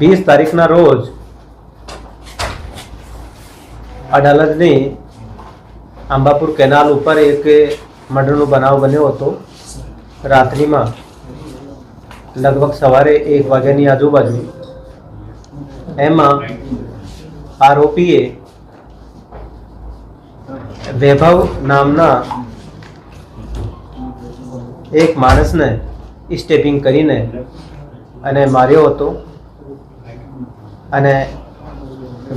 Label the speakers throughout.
Speaker 1: વીસ તારીખના રોજ અડાલજની આંબાપુર કેનાલ ઉપર એક મર્ડરનો બનાવ બન્યો હતો. રાત્રિમાં લગભગ સવારે એક વાગ્યાની આજુબાજુ એમાં આરોપીએ વૈભવ નામના એક માણસને સ્ટેપિંગ કરીને અને માર્યો હતો. અને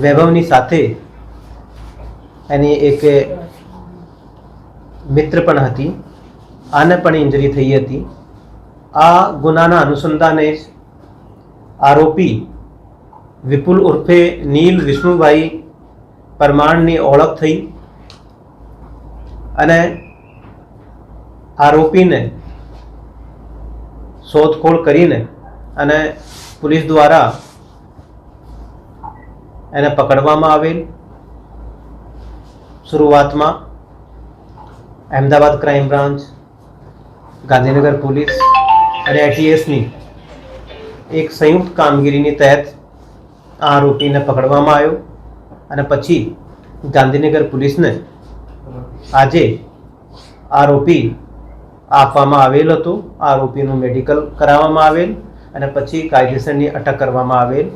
Speaker 1: વૈભવની સાથે એની એક મિત્ર પણ હતી, આને પણ ઇન્જરી થઈ હતી. આ ગુનાના અનુસંધાને જ આરોપી વિપુલ ઉર્ફે નીલ વિષ્ણુભાઈ પરમાણની ઓળખ થઈ અને આરોપીને શોધખોળ કરીને અને પોલીસ દ્વારા એને પકડવામાં આવેલ. શરૂઆતમાં Ahmedabad crime branch, Gandhinagar police અને એટીએસની એક સંયુક્ત કામગીરીની તહેત આ આરોપીને પકડવામાં આવ્યો અને પછી ગાંધીનગર પોલીસને આજે આરોપી આપવામાં આવેલ હતો. આરોપીનું મેડિકલ કરાવવામાં આવેલ અને પછી કાયદેસરની અટક કરવામાં આવેલ.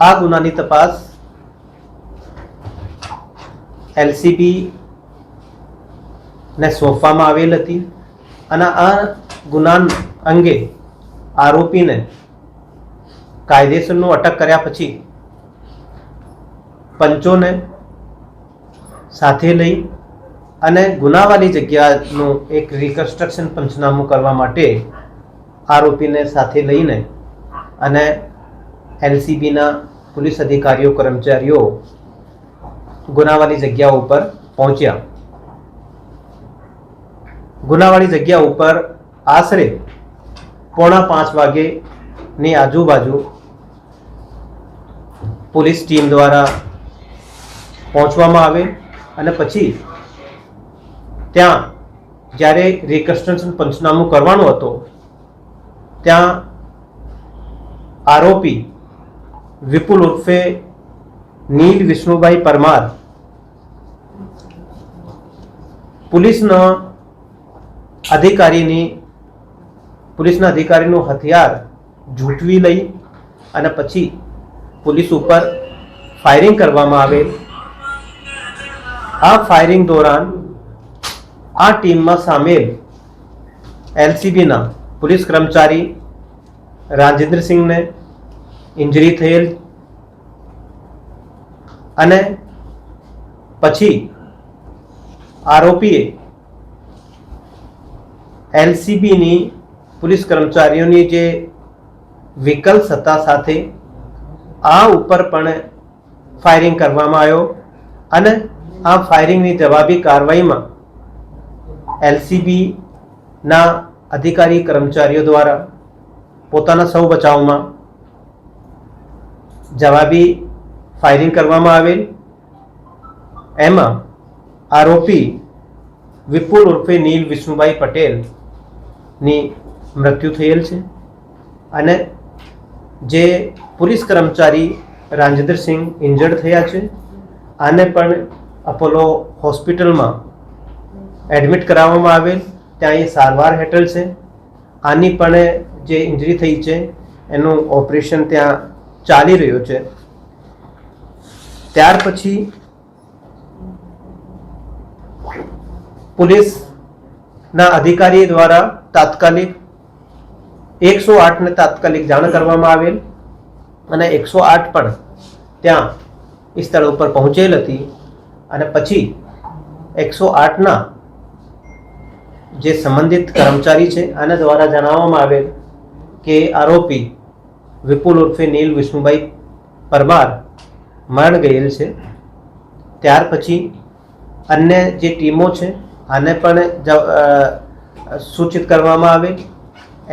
Speaker 1: આ ગુનાની તપાસ એલસીબી ને સોંપવામાં આવેલ હતી અને આ ગુના અંગે આરોપીને કાયદેસરનું અટક કર્યા પછી પંચોને સાથે લઈ અને ગુનાવાળી જગ્યાનું એક રિકન્સ્ટ્રક્શન પંચનામું કરવા માટે આરોપીને સાથે લઈને અને એલસીબીના પોલીસ અધિકારીઓ, કર્મચારીઓ ગુનાવાળી જગ્યા ઉપર પહોંચ્યા. ગુનાવાળી જગ્યા ઉપર આશરે પોણા પાંચ વાગેની આજુબાજુ પોલીસ ટીમ દ્વારા પહોંચવામાં આવે અને પછી ત્યાં જ્યારે રિકન્સ્ટ્રક્શન પંચનામું કરવાનું હતો, ત્યાં આરોપી વિપુલ ઉર્ફે નીલ વિષ્ણુભાઈ પરમાર પોલીસના અધિકારીની પોલીસના અધિકારીનું હથિયાર ઝૂંટવી લઈ અને પછી પોલીસ ઉપર ફાયરિંગ કરવામાં આવેલ. આ ફાયરિંગ દોરાન આ ટીમમાં સામેલ એલસીબીના પોલીસ કર્મચારી રાજેન્દ્રસિંહને ઇન્જરી થયેલ અને પછી આરોપીએ એલસીબીની પોલીસ કર્મચારીઓની જે વિકલ્પ સત્તા સાથે આ ઉપર પણ ફાયરિંગ કરવામાં આવ્યો અને આ ફાયરિંગની જવાબી કાર્યવાહીમાં એલસીબીના અધિકારી કર્મચારીઓ દ્વારા પોતાના સૌ બચાવમાં જવાબી ફાયરિંગ કરવામાં આવેલ. એમાં આરોપી વિપુલ ઉર્ફે નીલ વિષ્ણુભાઈ પટેલની મૃત્યુ થયેલ છે અને જે પોલીસ કર્મચારી રાજેન્દ્રસિંહ ઇન્જર્ડ થયા છે. આને પણ અપોલો હોસ્પિટલમાં એડમિટ કરાવવામાં આવેલ. ત્યાં એ સારવાર હેઠળ છે. આની પણ જે ઇન્જરી થઈ છે, એનું ઓપરેશન ત્યાં ચાલી રહ્યો છે. ત્યાર પછી પોલીસના અધિકારી દ્વારા તાત્કાલિક એકસો આઠને તાત્કાલિક જાણ કરવામાં આવેલ અને એકસો આઠ પણ ત્યાં સ્થળ ઉપર પહોંચેલ હતી અને પછી એકસો આઠના જે સંબંધિત કર્મચારી છે, આના દ્વારા જણાવવામાં આવેલ કે આરોપી વિપુલ ઉર્ફે નીલ વિષ્ણુભાઈ પરમાર મરણ ગયેલ છે. ત્યાર પછી અન્ય જે ટીમો છે, આને પણ સૂચિત કરવામાં આવેલ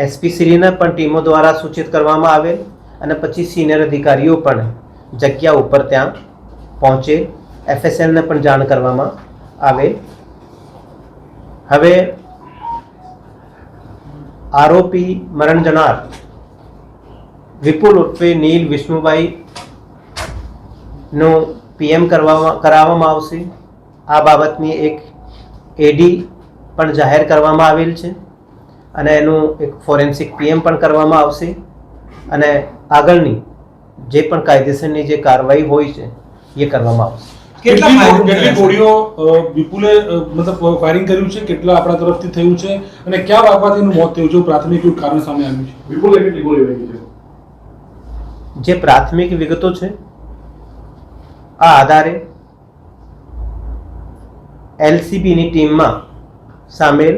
Speaker 1: એસપી શ્રીને પણ ટીમો દ્વારા સૂચિત કરવામાં આવેલ અને પછી સિનિયર અધિકારીઓ પણ જગ્યા ઉપર ત્યાં પહોંચે. એફએસએલને પણ જાણ કરવામાં આવે. હવે આરોપી મરણ જનાર વિપુલ ઉર્ફે નીલ વિષ્ણુભાઈ નો પીએમ કરવામાં કરાવવામાં આવશે. આ બાબતની એક એડી પણ જાહેર કરવામાં આવેલ છે અને એનું એક ફોરેન્સિક પીએમ પણ કરવામાં આવશે અને આગળની જે પણ કાયદેસરની જે કાર્યવાહી હોય છે એ કરવામાં આવશે.
Speaker 2: કેટલા?
Speaker 3: ગોળીઓ વિપુલે મતલબ ફાયરિંગ કર્યું છે? કેટલા આપણા તરફથી થયું છે? અને ક્યાં વાગવાથી એનું મોત થયું છે? પ્રાથમિક કારણ સામે આવ્યું છે?
Speaker 2: વિપુલે કેટલી ગોળીઓ વાગી છે?
Speaker 1: જે પ્રાથમિક વિગતો છે, આ આધારે એલસીબીની ટીમમાં સામેલ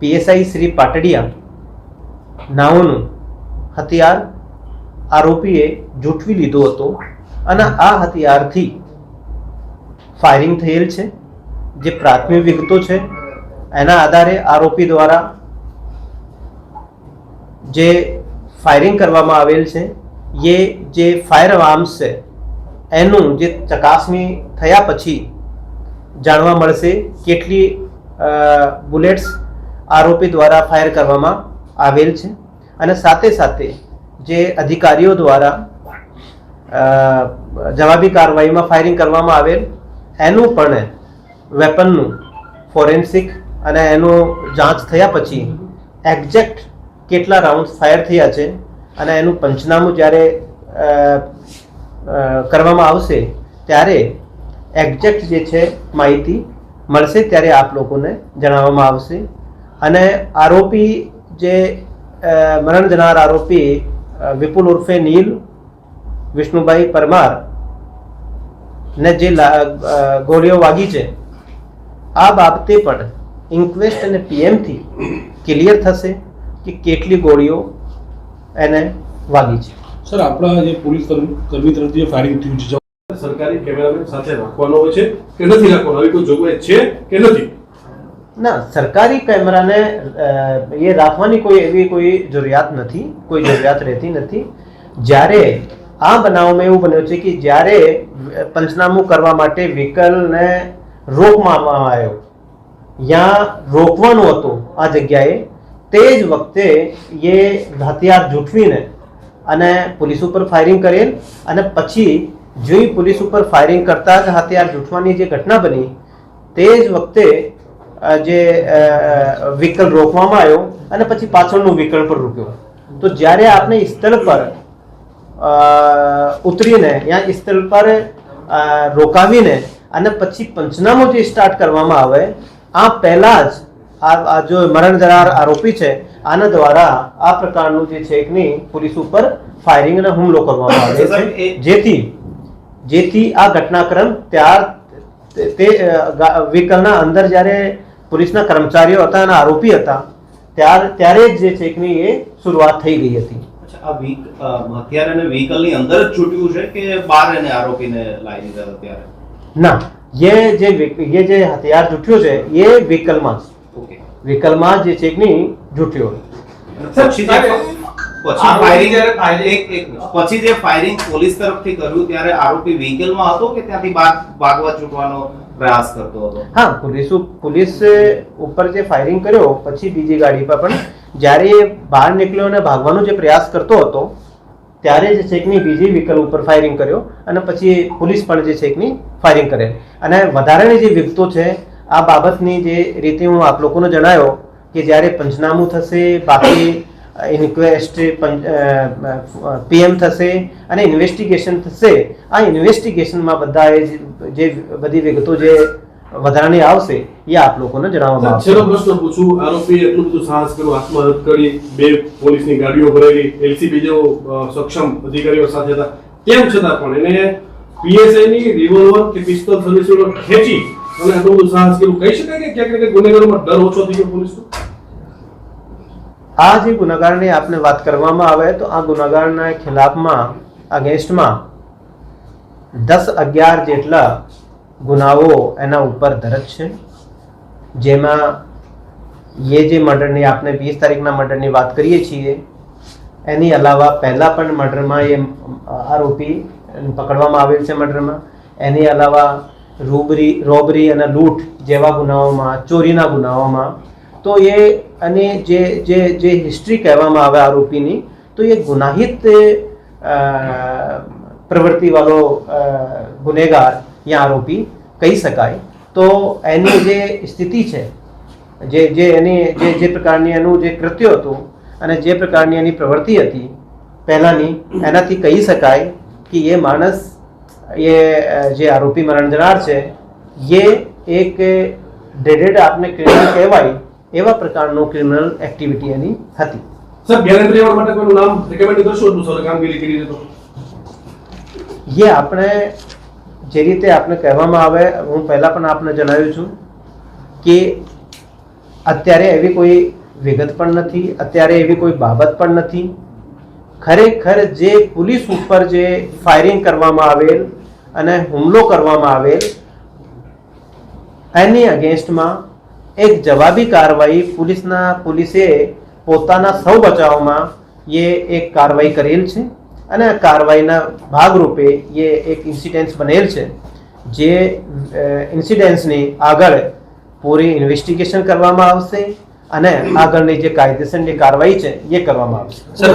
Speaker 1: પીએસઆઈ શ્રી પાટડિયા નાઓનું હથિયાર આરોપીએ જૂઠવી લીધો હતો અને આ હથિયારથી ફાયરિંગ થયેલ છે. જે પ્રાથમિક વિગતો છે, એના આધારે આરોપી દ્વારા જે ફાયરિંગ કરવામાં આવેલ છે. એ જે ફાયર આર્મ્સ છે, એનું જે ચકાસણી થયા પછી જાણવા મળશે કેટલી બુલેટ્સ આરોપી દ્વારા ફાયર કરવામાં આવેલ છે. અને સાથે સાથે જે અધિકારીઓ દ્વારા જવાબી કાર્યવાહીમાં ફાયરિંગ કરવામાં આવેલ, એનું પણ વેપનનું ફોરેન્સિક અને એનો જાંચ થયા પછી એક્ઝેક્ટ કેટલા રાઉન્ડ ફાયર થયા છે અને એનું પંચનામું જ્યારે કરવામાં આવશે, ત્યારે એક્ઝેક્ટ જે છે માહિતી મળશે ત્યારે આપ લોકોને જણાવવામાં આવશે. અને આરોપી જે મરણ જનાર આરોપી વિપુલ ઉર્ફે નીલ, વિષ્ણુભાઈ પરમાર ને જે ગોળીઓ વાગી છે, આ બાબતે પણ ઇન્ક્વેસ્ટ અને પીએમથી ક્લિયર થશે. કે કેટલી ગોળીઓ એને વાગી છે.
Speaker 3: સર આપણા જે પોલીસ કર્મ- તરફથી જે ફાયરિંગ થયું છે
Speaker 2: સરકારી કેમેરામેન સાથે રાખવાનો હોય છે કે નથી રાખવાનો? આવી કોઈ જોગવાઈ છે કે નથી?
Speaker 1: ના સરકારી કેમેરાને એ રાખવાની કોઈ એવી કોઈ જરૂરિયાત નથી કોઈ જરૂરિયાત રહેતી નથી. જ્યારે આ બનાવમાં એવું બન્યું છે કે જ્યારે પંચનામું કરવા માટે વ્હીકલને રોકવામાં આવ્યો યા રોકવાનું હતું આ જગ્યાએ તે જ વખતે એ હથિયાર જૂઠવીને અને પોલીસ ઉપર ફાયરિંગ કરેલ અને પછી જોઈ પોલીસ ઉપર ફાયરિંગ કરતા જ હથિયાર જૂઠવાની જે ઘટના બની, તે જ વખતે જે વ્હીકલ રોકવામાં આવ્યો અને પછી પાછળનું વ્હીકલ પર રૂક્યો. તો જ્યારે આપણે સ્થળ પર ઉતરીને યા સ્થળ પર રોકાવીને અને પછી પંચનામું જે સ્ટાર્ટ કરવામાં આવે, આ પહેલાં જ આ જો મરણ જનાર આરોપી છે આના દ્વારા આ પ્રકારનું જે છે એકની પોલીસ ઉપર ફાયરિંગ અને હુમલો કરવામાં આવે છે. જેથી જેથી આ ઘટનાક્રમ ત્યાર તે- વ્હીકલના અંદર જ્યારે પોલીસના કર્મચારીઓ હતા અને આરોપી હતા ત્યાર ત્યારે જ જે ચેકની એ શરૂઆત થઈ ગઈ હતી.
Speaker 4: આ વીક હથિયાર અને વ્હીકલની અંદર જ છૂટ્યું છે કે બહાર એને આરોપીને લાવી દીધા ત્યારે?
Speaker 1: ના એ જે એ જે હથિયાર જૂઠ્યો છે એ વ્હીકલમાં વ્હીકલમાં જે છે કે નહીં જૂઠ્યો
Speaker 4: પછી જે પછી ફાયરિંગ એક એક પછી જે ફાયરિંગ પોલીસ તરફથી કર્યું ત્યારે આરોપી વ્હીકલમાં હતો કે ત્યાંથી ભાગવા છૂટવાનો પ્રયાસ કરતો હતો?
Speaker 1: હા પોલીસ પોલીસ ઉપર જે ફાયરિંગ કર્યો પછી બીજી ગાડી પર પણ જ્યારે એ બહાર નીકળ્યો અને ભાગવાનો જે પ્રયાસ કરતો હતો ત્યારે જે છેકની બીજી વ્હીકલ ઉપર ફાયરિંગ કર્યો અને પછી પોલીસ પણ જે છેકની ફાયરિંગ કરે અને વધારાની જે વિગતો છે આ બાબતની જે રીતે હું આપ લોકોને જણાવ્યો કે જ્યારે પંચનામું થશે, બાકી ઇન્ક્વેસ્ટ પીએમ થશે અને ઇન્વેસ્ટિગેશન થશે, આ ઇન્વેસ્ટિગેશનમાં બધા જે- બધી વિગતો જે વધારાની આવશે, એ આપ લોકોને જણાવવામાં આવશે.
Speaker 2: છેલ્લો પ્રશ્ન પૂછું, આરોપી એટલું બધું સાહસ કર્યું, આત્મહત્યા કરી, બે પોલીસની ગાડીઓ ભરેલી, એલસીબી જેવો સક્ષમ અધિકારીઓ સાથે હતા. તેમ છતાં પણ એને પીએસઆઈની રિવોલ્વર કે પિસ્તોલ સર્વિસ ખેંચી અને આટલું બધું સાહસ કર્યું કહી શકાય કે ક્યાંક ને ગુનેગારોમાં ડર ઓછો થઈ ગયો પોલીસનો?
Speaker 1: આ જે, ગુનાગારની આપને વાત કરવામાં આવે તો આ ગુનાગારના ખિલાફમાં, અગેન્સ્ટમાં દસ અગિયાર જેટલા ગુનાઓ એના ઉપર દરજ છે. જેમાં એ જે મર્ડરની આપણે વીસ તારીખના મર્ડરની વાત કરીએ છીએ, એની અલાવા પહેલા પણ મર્ડરમાં એ આરોપી પકડવામાં આવેલ છે મર્ડરમાં. એની અલાવા રૂબરી, રોબરી અને લૂંટ જેવા ગુનાઓમાં, ચોરીના ગુનાઓમાં, તો એ અને જે જે જે હિસ્ટ્રી કહેવામાં આવે આરોપીની, તો એ ગુનાહિત પ્રવૃત્તિવાળો ગુનેગાર યા આરોપી કહી શકાય. તો એની જે સ્થિતિ છે, જે જે એની, જે જે પ્રકારની એનું જે કૃત્ય હતું અને જે પ્રકારની એની પ્રવૃત્તિ હતી, પહેલાંની, એનાથી કહી શકાય કે એ માણસ એ અ, જે આરોપી મરણ જનાર છે એ એક ડેડેડ આપને ક્રિમિનલ કહેવાય એવા પ્રકારનો ક્રિમિનલ એક્ટિવિટી એની હતી.
Speaker 2: સર ગેરંટી એવોર્ડ માટે કોઈનું નામ રેકમેન્ડ કરશો? એટલું સર કામગીરી કરી છે તો
Speaker 1: એ આપણે જે રીતે આપને કહેવામાં આવે હું પહેલાં પણ આપને જણાવ્યું છું કે અત્યારે એવી કોઈ વિગત પણ નથી અત્યારે એવી કોઈ બાબત પણ નથી. ખરેખર જે પોલીસ ઉપર જે ફાયરિંગ કરવામાં આવેલ અને હુમલો કરવામાં આવેલ. એની અગેન્સ્ટમાં એક જવાબી કાર્યવાહી પોલીસના પોલીસે પોતાના સૌ બચાવમાં એ એક કાર્યવાહી કરેલ છે અને આ કાર્યવાહીના ભાગરૂપે એ એક ઇન્સિડન્સ બનેલ છે જે ઇન્સિડન્સની આગળ પૂરી ઇન્વેસ્ટિગેશન કરવામાં આવશે અને આગળની જે કાયદેસરની કાર્યવાહી છે એ કરવામાં આવશે.